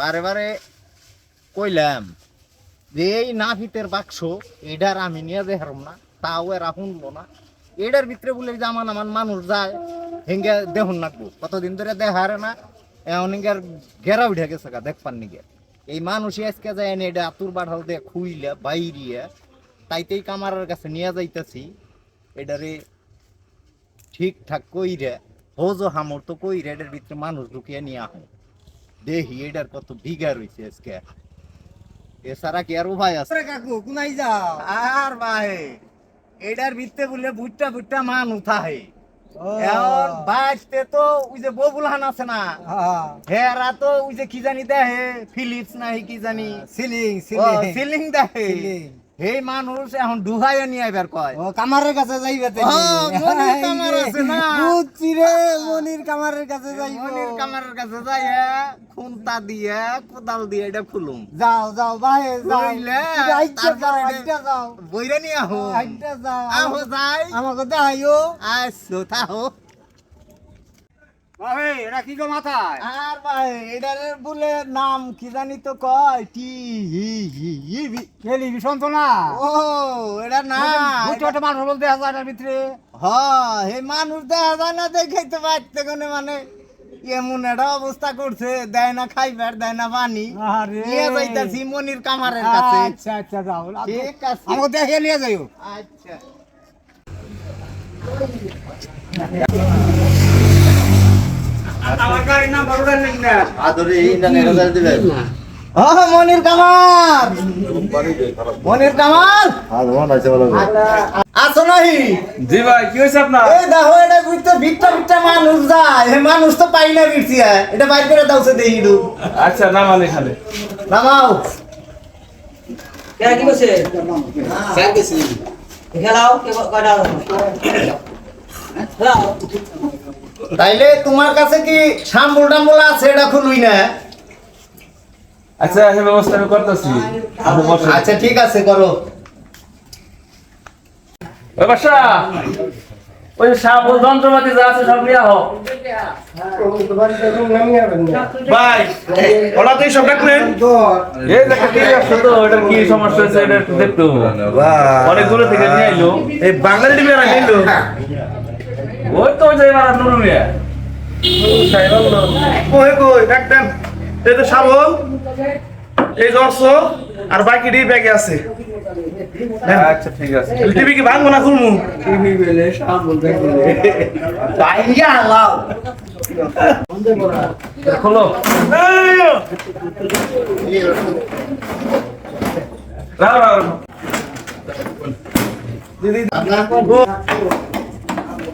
বারে বারে কইলাম যে এই না নাফিতের বাক্স এটার আমি নিয়ে দেখারম না, তাও এরা শুনব না। এটার ভিতরে বলে জামান আমার মানুষ যায়, হেঙ্গে দেখুন নাকবো কতদিন ধরে দেখারে না, এখন হিঙ্গার ঘেরা উঠে গেছে গা দেখপান নিগে। এই মানুষই আজকে যায় এনে এটা আতুর বাঠাল দিয়ে খুইলে, বাইরিয়া, তাইতেই কামারের কাছে নিয়ে যাইতেছি। এটারে ঠিকঠাক কইরে, হোজো হামর তো কইরে এটার ভিতরে মানুষ ঢুকিয়ে নিয়ে আহ। দেখি এটার কত বিঘা রয়েছে আজকে। এছাড়া কি আর উপায় আছে? কাকু কোনাই যাও? আর ভাই এটার ভিতরে বললে বুটটা বুটটা মান উঠাহে। ও। এখন বাইতে তো ওই যে ববুলহান আছে না হেরা তো ওই যে কি জানি দেহে ফিলিপস নাই কি জানি। Ceiling ceiling. সিলিং দেহে। এই মানুষ এখন ডুহাইয়া নিয়ে আইবার কয়। ও কামারের কাছে যাইবে তো ও, মনির কামার আছে না? বুঝছি রে মনির কামারের কাছে যাই মনির কামারের কাছে যাই খুন্তা দিয়ে কোদাল দিয়ে এটা খুলুম। যাও যাও ভাই যাও? আইটা যাও আইটা যাও। বইরে নিয়ে আহো। আইটা যাও। আহো যাই। আমাকে দেখাইও। আসো তাহো ভাই এটা কি গো মাথায়? আর ভাই এটার বলে নাম কি জানি তো কয়? টি হি হি হি বি। টেলিভিশন তো না। ও এটা না মানুষ বলতে হাজার ভিতরে। হ হে মানুষ দেখা যায় না দেখাইতে পারতে কোনে মানে এমন একটা অবস্থা করছে দেয় না খাইবার দেয় না পানি। আরে। নিয়ে যাইতাছি মনির কামারের কাছে। আচ্ছা আচ্ছা যাও ঠিক আছে। আমাকে দেখে নিয়ে যাইও। আচ্ছা আমার গাড়ির নাম বড় গাড়ি না আদরে ইন্টারনেট করে দিবে ও মনির কামাল! মনির মন আছে নাহি। জি ভাই কি হয়েছে আপনার? এই দেখো এটা বুঝতে ভিটটা ভিটটা মানুষ যায়। হে মানুষ তো পাই না বিরছি এটা বাইর করে দাওছে দেই আচ্ছা নামান এখানে। নামাও। কি করছে খেলাও কে কয়টা? খেলাও। তাইলে তোমার কাছে কি শাম্বুল টাম্বুল আছে? এটা খুলুই না। আচ্ছা এই ব্যবস্থা আমি করতেছি। আচ্ছা ঠিক আছে করো। ওই বাসা ওই যন্ত্রপাতি যা আছে সব নিয়ে হোক ভাই ওরা তো সব রাখলেন এই দেখা কি আসছে তো এটার কি সমস্যা হয়েছে এটা একটু দেখতে অনেক দূরে থেকে নিয়ে আইলো। এই বাঙালি টিভি আর আইলো। ওই তো যাই মারা নুরু মিয়া কই কই? দেখতেন এই তো শাবল এই জর্স আর বাকি ডি ব্যাগে আছে। আচ্ছা ঠিক আছে। টিভি কি ভাঙবো না খুলমু বাইয়া লাও খোলো। রাও রাও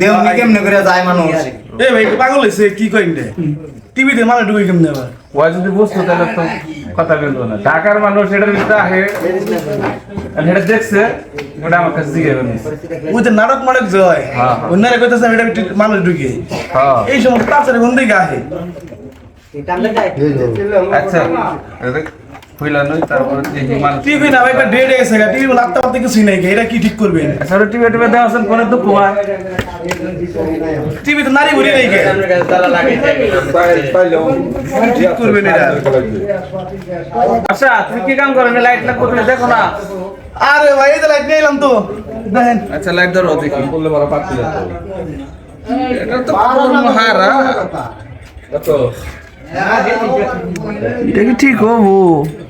দেহ নি কেমনে করে যায় মানুষ এই ভাই পাগল হইছে কি কইন দে টিভিতে মানে ঢুকে কেমনে আবার ওই যদি বুঝতো তাহলে তো কথা বলতো না ঢাকার মানুষ এটার ভিতরে আহে এটা দেখছে ওটা আমার কাছে জিজ্ঞেস ওই যে নাটক মাটক যে হ্যাঁ। অন্যরা কইতেছে এটা মানুষ ঢুকে হ্যাঁ এই সময় তাছাড়া কোন দিকে আহে আচ্ছা টিভি না ভাই একটা ডেট গেছে টিভি লাগতে পারতে নাই এটা কি ঠিক আচ্ছা ওটা টিভি টিভি দেওয়া আছেন কোনে দুঃখ হয় টিভি তো নারী ভরি নাই কে ঠিক করবেন এটা। আচ্ছা তুমি কি কাম করেন লাইট লাগবো তুমি দেখো না। আরে ভাই এই যে লাইট নিয়ে এলাম তো। দেখেন। আচ্ছা লাইট ধরো দেখি। বললে বড় পাচ্ছি এটা তো হারা। এটা কি ঠিক হব?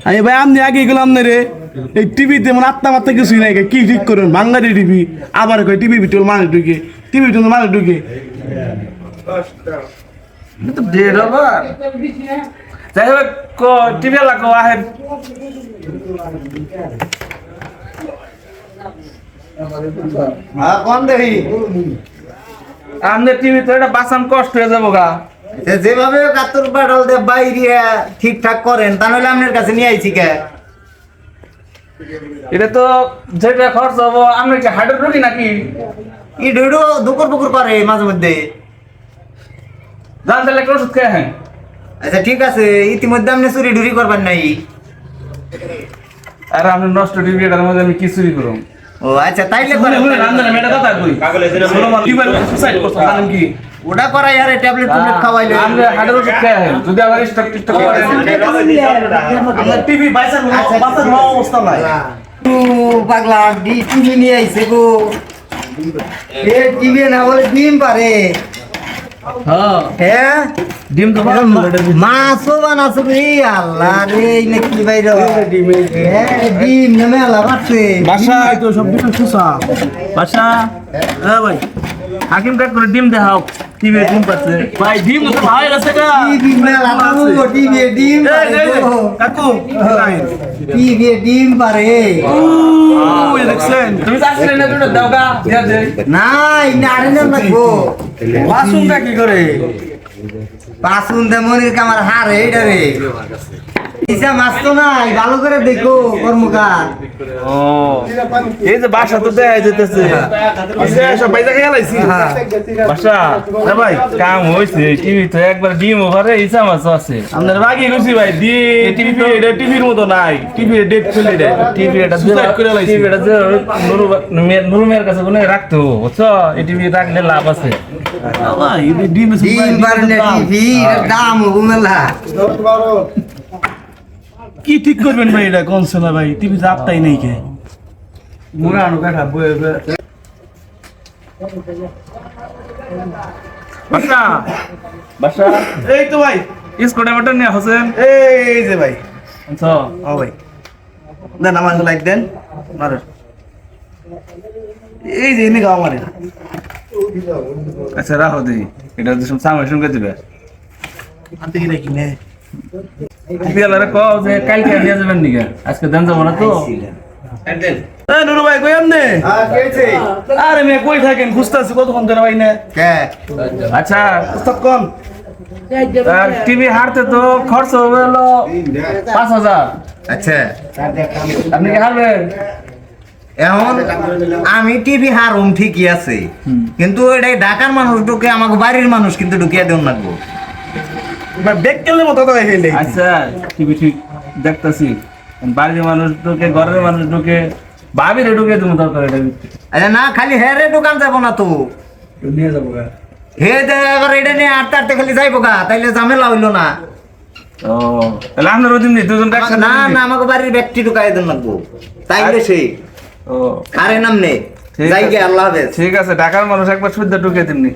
আমি ভাই আপনি আগে গেলাম না রে। এই টিভিতে মানে আত্মা মাত্রা কিছুই নাই কি ঠিক করুন? বাঙালি টিভি আবার কই টিভির ভিতরে মানুষ ঢুকে। টিভির ভিতরে মানুষ ঢুকে। যাই হোক টিভি লাগো হ্যাঁ কোন দেহি? আমাদের টিভি তো এটা বাঁচান কষ্ট হয়ে যাব গা। যেভাবে কাতর বাডাল দিয়ে বাইরে ঠিকঠাক করেন তা নাহলে আপনার কাছে নিয়ে আইছি কে? এটা তো যেটা খরচ হব আমরা কি হার্টের রোগী নাকি? ই ডুডু দুপুর পুকুর করে মাঝে মধ্যে। জান তাহলে ওষুধ খেয়ে হ্যাঁ আচ্ছা ঠিক আছে ইতিমধ্যে আপনি চুরি ডুরি করবার নাই। আর আপনি নষ্ট টিভি এটার মধ্যে আমি কি চুরি করুন ও আচ্ছা তাইলে। শুনে রান্না মেয়েটা কথা কই? কি বলব সুসাইড করছ জানেন কি? ওটা করাই আরে ট্যাবলেট ট্যাবলেট খাওয়াইলে। আমরা হার্টের ওষুধ খেয়ে হ্যাঁ যদি আবার স্টক টিকটক করে আমার টিভি বাইসার বাসার অবস্থা নাই। ও পাগলা ডি টিভি নিয়ে আইছে গো। এ টিভি না বলে ডিম পারে। হ্যাঁ। হ্যাঁ? ডিম তো মাছও বানাছো রে আল্লাহ রে এই না কি বাইর হ্যাঁ ডিম না মেলা তো সব কিছু সুসা। বাসা। হ্যাঁ ভাই হাকিম কাক করে ডিম দেখাও। টিভি ডিম পাচ্ছে? ভাই ডিম তো ভাই আছে টিভি তো টিভি ডিম। কাকু টিভি ডিম পারে? ওই দেখছেন। তুমি আসলে না দুটো দিয়া দে নাই না আরে না লাগবো বাসুনটা কি করে? পাসুন দেমনির কামার হারে এইটা রে। ইসা মাছ নাই ভালো করে দেখো কর্মকার। ও এই যে বাসা তো দেখা যেতেছে সব বাইজা খেয়ে লাইছি। বাসা হ্যাঁ ভাই। কাম হইছে টিভি তো একবার ডিম ওভারে মাছ আছে। আমাদের বাকি গেছি ভাই। দি টিভি এটা টিভির মতো নাই। টিভি ডেট ফেলে দেয়। টিভি এটা Suicide করে লাইছি। টিভি এটা নুরু নুরু মেয়ের কাছে কোনো রাখতো বুঝছ? এই টিভি রাখলে লাভ আছে। ডিম ডিম পারে টিভি দাম কি ঠিক করবেন ভাই এটা? কোন সেলা ভাই? তুমি টিভি যাত্রাই নেই কে? মুরা আনো কাটা বয়ে বাসা। বাসা। এই তো ভাই। স্কুটার বাটন নিয়ে হোসেন এই যে ভাই। আচ্ছা। ও ভাই। দেন আমার লাইক দেন। মারে এই যে এনে গাও মারে আচ্ছা রাখো দিই এটা তো সামনে সঙ্গে দিবে। আনতে গেলে নে বিয়ালারে কও যে কালকে নিয়ে যাবেন নিকে? আজকে দেন যাব না তো। নুরু ভাই কই আমনে হ্যাঁ আরে মে কই থাকেন? খুঁজতাছি কতক্ষণ ধরে ভাই না? কে? আচ্ছা আর টিভি হারতে তো খরচ হবে হলো পাঁচ হাজার। আচ্ছা। আপনি কি হারবেন? এখন আমি টিভি হারুম ঠিকই আছে। কিন্তু এটাই ঢাকার মানুষ ঢুকে আমাকে বাড়ির মানুষ কিন্তু ঢুকিয়ে দেন লাগবো। মতো তো হেলে আচ্ছা টিভি ঠিক দেখতেছি। বাড়ির মানুষ ঢুকে ঘরের মানুষ ঢুকে ভাবিরে ঢুকে তুমি দরকার এটা না খালি হেরে দোকান যাব না তো। নিয়ে যাব গা। হে দে এবার এটা নিয়ে আটতে আটতে খালি যাইবো গা তাইলে ঝামেলা হইল না। ও তাহলে আপনার ওদিন নেই দুজন আমাকে- না না আমাকে বাড়ির ব্যক্তি ঢুকাই দেন লাগবো। তাইলে সেই। ও। আরে নাম নে। যাই। গে আল্লাহ হাফেজ। ঠিক আছে ঢাকার মানুষ একবার শুদ্ধ ঢুকে দিননি